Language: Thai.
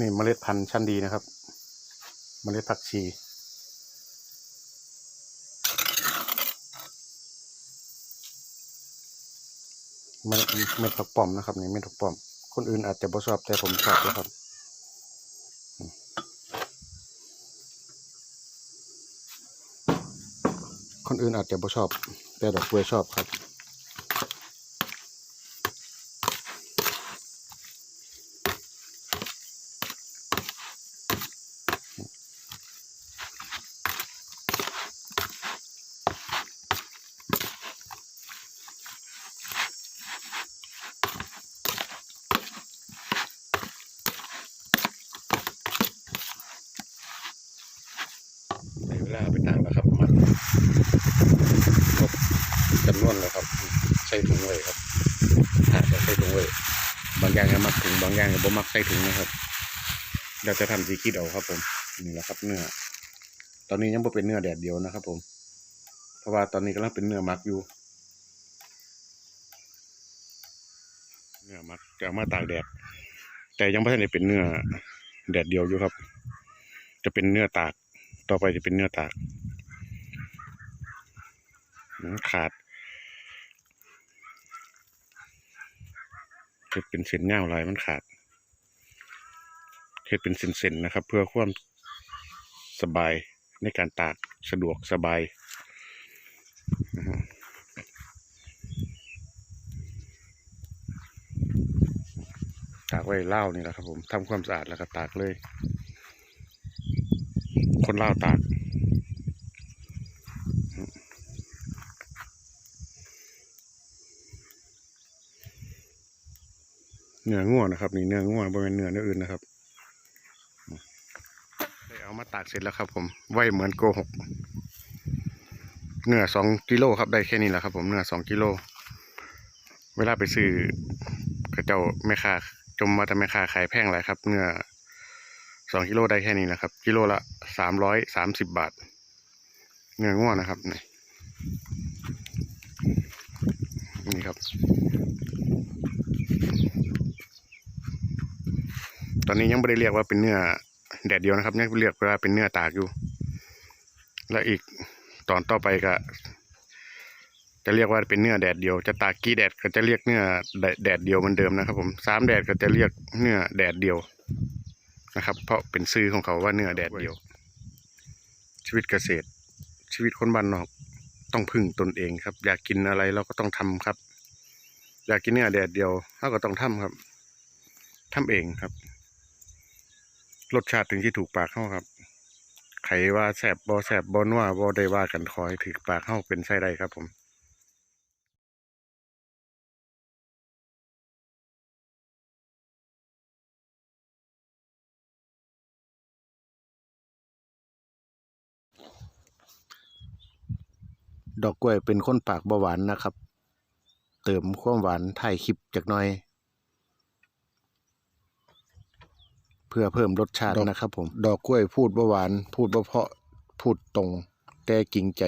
นี่เมล็ดพันธุ์ชั้นดีนะครับ เมล็ดผักชีเม็ดเม็ดผักป้อมนะครับนี่เม็ดผักป้อม คนอื่นอาจจะบ่ชอบแต่ผมชอบนะครับคนอื่นอาจจะบ่ชอบ แต่ดอกกล้วยชอบครับ ในเวลาไปต่างแล้วครับมันครบจำนวนแล้วครับ ใส่ถุงไว้ครับถ้าจะใส่ถุงไว้บางอย่างก็มักถุงบางอย่างก็บ่มักใส่ถุงนะครับเดี๋ยวจะทำสีคิดเอาครับ ผมนี่แหละครับ เนื้อ ตอนนี้ยังบ่เป็นเนื้อแดดเดียวนะครับ ผม เพราะว่าตอนนี้กำลังเป็นเนื้อมักอยู่ เนื้อมักจะมาตากแดด แต่ยังไม่ทันได้เป็นเนื้อแดดเดียวอยู่ครับ จะเป็นเนื้อตาก ต่อไปจะเป็นเนื้อตากอืมขาดเฮ็ดเป็นเส้นเงาลายมันขาดเฮ็ดเป็นเส้นๆนะครับ เพื่อความสบายในการตากสะดวกสบายตากไว้เล่านี่แหละครับผมทำความสะอาดแล้วก็ตากเลย คนเล่าตากเนื้อง่วนะครับนี่เนื้อง่วบริเวณเนื้อเนื้ออื่นนะครับได้เอามาตากเสร็จแล้วครับ ผมไว้เหมือนโกหกเนื้อสองกิโลครับได้แค่นี้แหละครับ ผมเนื้อสองกิโลเวลาไปซื้อกระเจ้าแม่ค้าจมมาแต่แม่ค้าขายแพงหลายครับ เนื้อ สองกิโลได้แค่นี้แหละครับ กิโลละสามร้อยสามสิบบาทเนื้อง่วนะครับนี่นี่ครับ ตอนนี้ยังไม่ได้เรียกว่าเป็นเนื้อแดดเดียวนะครับยังเรียกว่าเป็นเนื้อตากอยู่ และอีกตอนต่อไปก็จะเรียกว่าเป็นเนื้อแดดเดียว จะตากกี่แดดก็จะเรียกเนื้อแดแดดเดียวเหมือนเดิมนะครับ ผมสามแดดก็จะเรียกเนื้อแดดเดียว นะครับ เพราะเป็นชื่อของเขาว่าเนื้อแดดเดียว ชีวิตเกษตร ชีวิตคนบ้านนอกต้องพึ่งตนเองครับ อยากกินอะไรเราก็ต้องทำครับ อยากกินเนื้อแดดเดียวเราก็ต้องทำครับทำเองครับ รสชาติถึงที่ถูกปากเขาครับไขว่าแสบบอแสบบอนัวบอได้ว่ากันคอยถือปากเข้าเป็นไส้ใดครับผม ดอกกล้วยเป็นคนปากเบาหวานนะครับ เติมความหวานถ่ายคลิปจากน้อย เพื่อเพิ่มรสชาตินะครับผม ดอกกล้วยพูดบาหวาน พูดว่าเพาะพูดตรง แต่จริงใจ